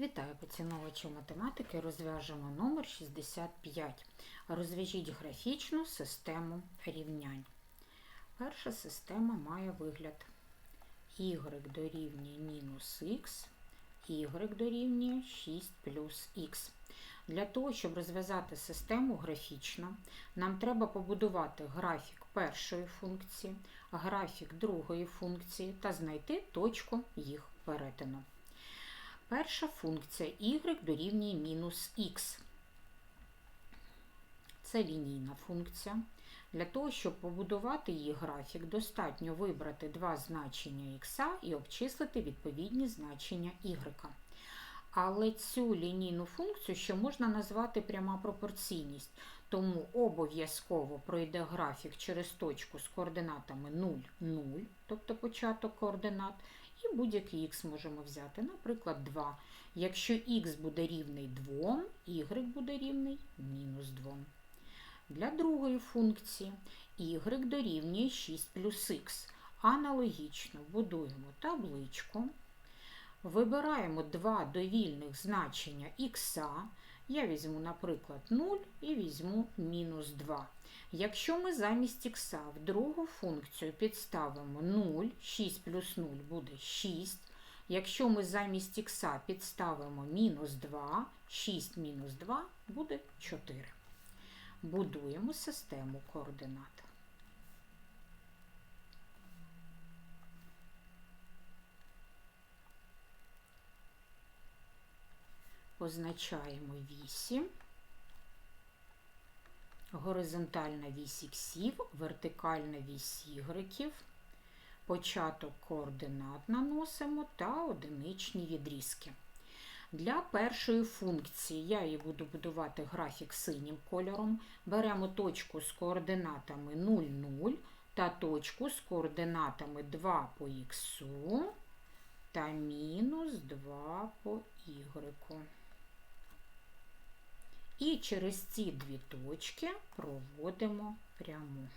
Вітаю поціновувачі математики. Розв'яжемо номер 65. Розв'яжіть графічну систему рівнянь. Перша система має вигляд y дорівнює мінус х, y дорівнює 6 плюс х. Для того, щоб розв'язати систему графічно, нам треба побудувати графік першої функції, графік другої функції та знайти точку їх перетину. Перша функція y дорівнює мінус х. Це лінійна функція. Для того, щоб побудувати її графік, достатньо вибрати два значення х і обчислити відповідні значення y. Але цю лінійну функцію ще можна назвати пряма пропорційність, тому обов'язково пройде графік через точку з координатами 0, 0, тобто початок координат, і будь-який х можемо взяти, наприклад, 2. Якщо х буде рівний 2, y буде рівний мінус 2. Для другої функції y дорівнює 6 плюс х. Аналогічно будуємо табличку. Вибираємо два довільних значення х. Я візьму, наприклад, 0 і візьму мінус 2. Якщо ми замість х в другу функцію підставимо 0, 6 плюс 0 буде 6. Якщо ми замість х підставимо мінус 2, 6 мінус 2 буде 4. Будуємо систему координат. Позначаємо вісі. Горизонтальна вісь іксів, вертикальна вісь ігреків, початок координат наносимо та одиничні відрізки. Для першої функції я її буду будувати графік синім кольором. Беремо точку з координатами 0, 0 та точку з координатами 2 по х та мінус 2 по y. І через ці дві точки проводимо пряму.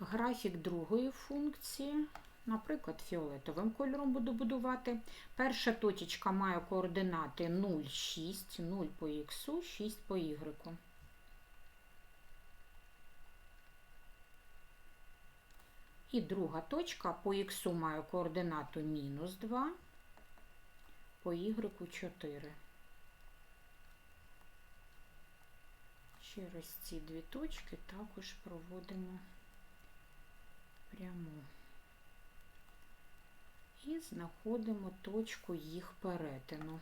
Графік другої функції Наприклад, фіолетовим кольором буду будувати. Перша точечка має координати 0, 6, 0 по х, 6 по y. І друга точка по х має координату мінус 2, по y 4. Через ці дві точки також проводимо пряму знаходимо точку їх перетину.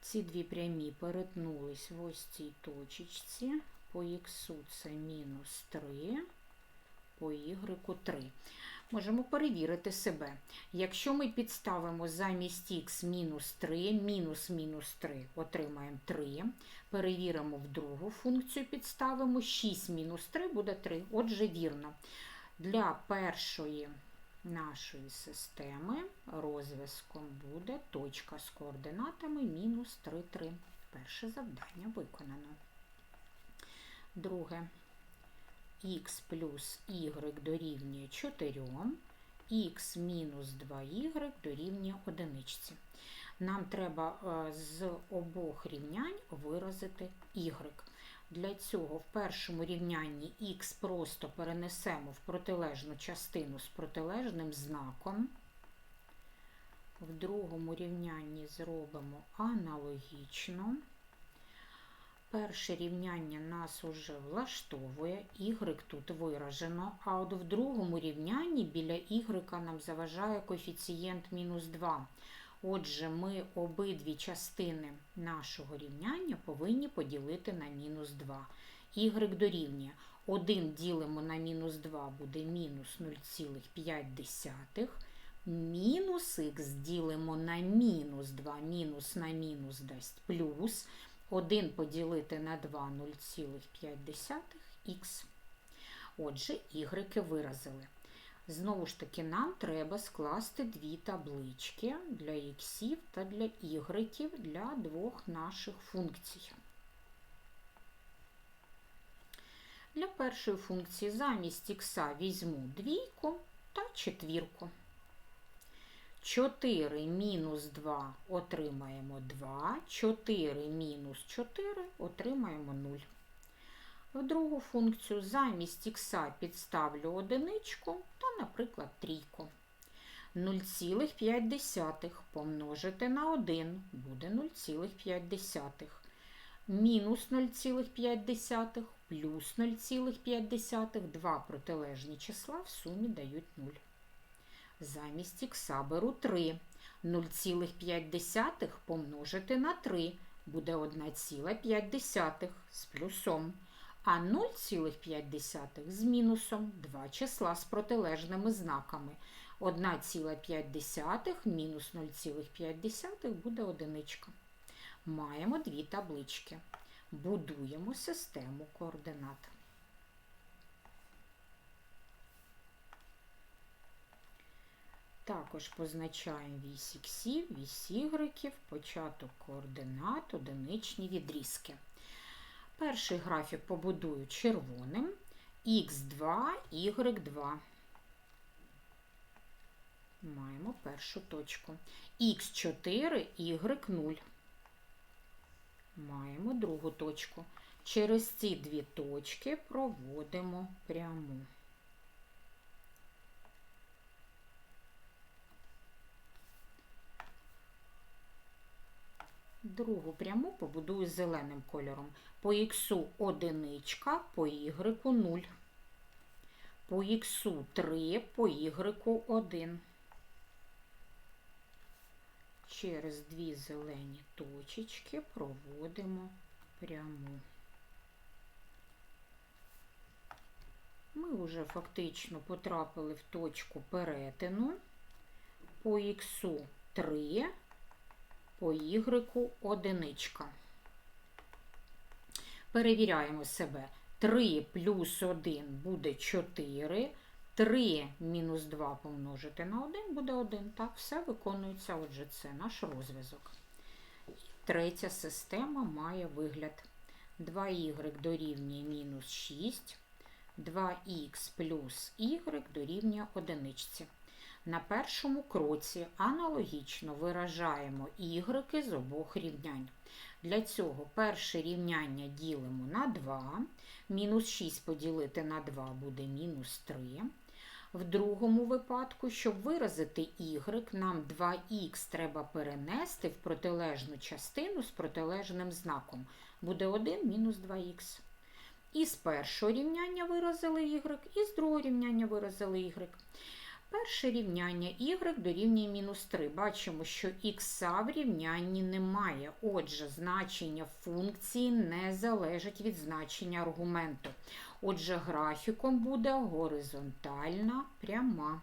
Ці дві прямі перетнулись в ось цій точечці. По х це мінус 3, по y 3. Можемо перевірити себе. Якщо ми підставимо замість х мінус 3, мінус мінус 3, отримаємо 3. Перевіримо в другу функцію, підставимо 6 мінус 3 буде 3. Отже, вірно. Для першої нашої системи розв'язком буде точка з координатами мінус 3, 3. Перше завдання виконано. Друге х плюс y дорівнює 4, х мінус 2y дорівнює 1. Нам треба е, з обох рівнянь виразити y. Для цього в першому рівнянні х просто перенесемо в протилежну частину з протилежним знаком. В другому рівнянні зробимо аналогічно. Перше рівняння нас уже влаштовує, y тут виражено, а от в другому рівнянні біля y нам заважає коефіцієнт мінус 2. Отже, ми обидві частини нашого рівняння повинні поділити на мінус 2. Y дорівнює 1 ділимо на мінус 2 буде мінус 0,5. Мінус х ділимо на мінус 2, мінус на мінус дасть плюс. 1 поділити на 2 0,5х. Отже, y виразили. Знову ж таки, нам треба скласти дві таблички для іксів та для ігреків для двох наших функцій. Для першої функції замість ікса візьму двійку та четвірку. 4 мінус 2 отримаємо 2, 4 мінус 4 отримаємо 0. В другу функцію замість х підставлю одиничку та, наприклад, трійку. 0,5 помножити на 1 буде 0,5. Мінус 0,5 плюс 0,5 два протилежні числа в сумі дають 0. Замість х беру 3. 0,5 помножити на 3 буде 1,5 з плюсом. А 0,5 з мінусом два числа з протилежними знаками. 1,5 мінус 0,5 буде одиничка. Маємо дві таблички. Будуємо систему координат. Також позначаємо вісь іксів, вісь ігреків, початок координат, одиничні відрізки. Перший графік побудую червоним х2, y2. Маємо першу точку. Х4, y0. Маємо другу точку. Через ці дві точки проводимо пряму. Другу пряму побудую зеленим кольором. По х одиничка, по y 0. По х 3, по y 1. Через дві зелені точечки проводимо пряму. Ми вже фактично потрапили в точку перетину по х 3, по y одиничка. Перевіряємо себе. 3 плюс 1 буде 4. 3 мінус 2 помножити на 1 буде 1. Так, все виконується, отже, це наш розв'язок. Третя система має вигляд 2y дорівнює мінус 6, 2х плюс y дорівнює 1. На першому кроці аналогічно виражаємо y з обох рівнянь. Для цього перше рівняння ділимо на 2, мінус 6 поділити на 2 буде мінус 3. В другому випадку, щоб виразити y, нам 2х треба перенести в протилежну частину з протилежним знаком. Буде 1 мінус 2х. І з першого рівняння виразили y, і з другого рівняння виразили y. Перше рівняння y дорівнює мінус 3. Бачимо, що х в рівнянні немає. Отже, значення функції не залежить від значення аргументу. Отже, графіком буде горизонтальна пряма.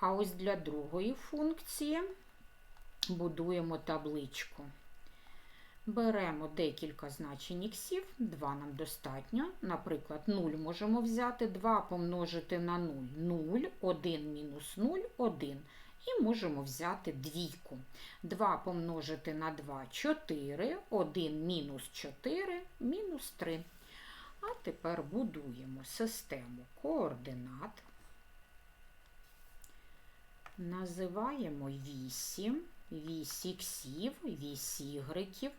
А ось для другої функції будуємо табличку. Беремо декілька значень іксів, 2 нам достатньо. Наприклад, 0 можемо взяти, 2 помножити на 0 0, 1 мінус 0 1. І можемо взяти двійку. 2 помножити на 2 4, 1 мінус 4, мінус 3. А тепер будуємо систему координат. Називаємо 8, вісь іксів, вісь ігреків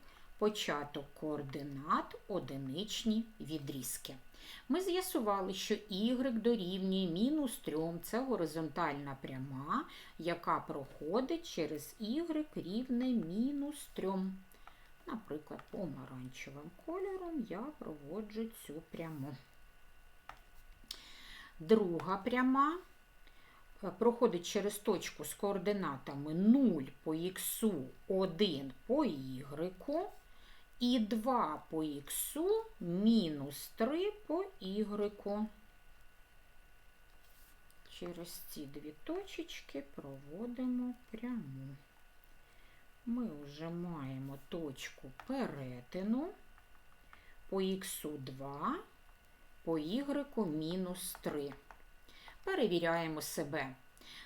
початок координат одиничні відрізки. Ми з'ясували, що y дорівнює мінус 3 це горизонтальна пряма, яка проходить через y рівне мінус 3. Наприклад, помаранчевим кольором я проводжу цю пряму. Друга пряма проходить через точку з координатами 0 по х, 1 по y, і 2 по х мінус 3 по y. Через ці дві точечки проводимо пряму. Ми вже маємо точку перетину по х 2, по y мінус 3. Перевіряємо себе.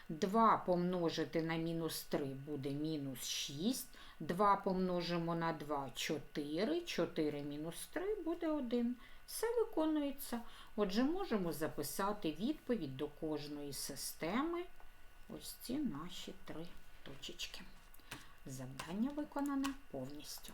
2 помножити на мінус 3 буде мінус 6. 2 помножимо на 2 4. 4 мінус 3 буде 1. Все виконується. Отже, можемо записати відповідь до кожної системи. Ось ці наші три точечки. Завдання виконане повністю.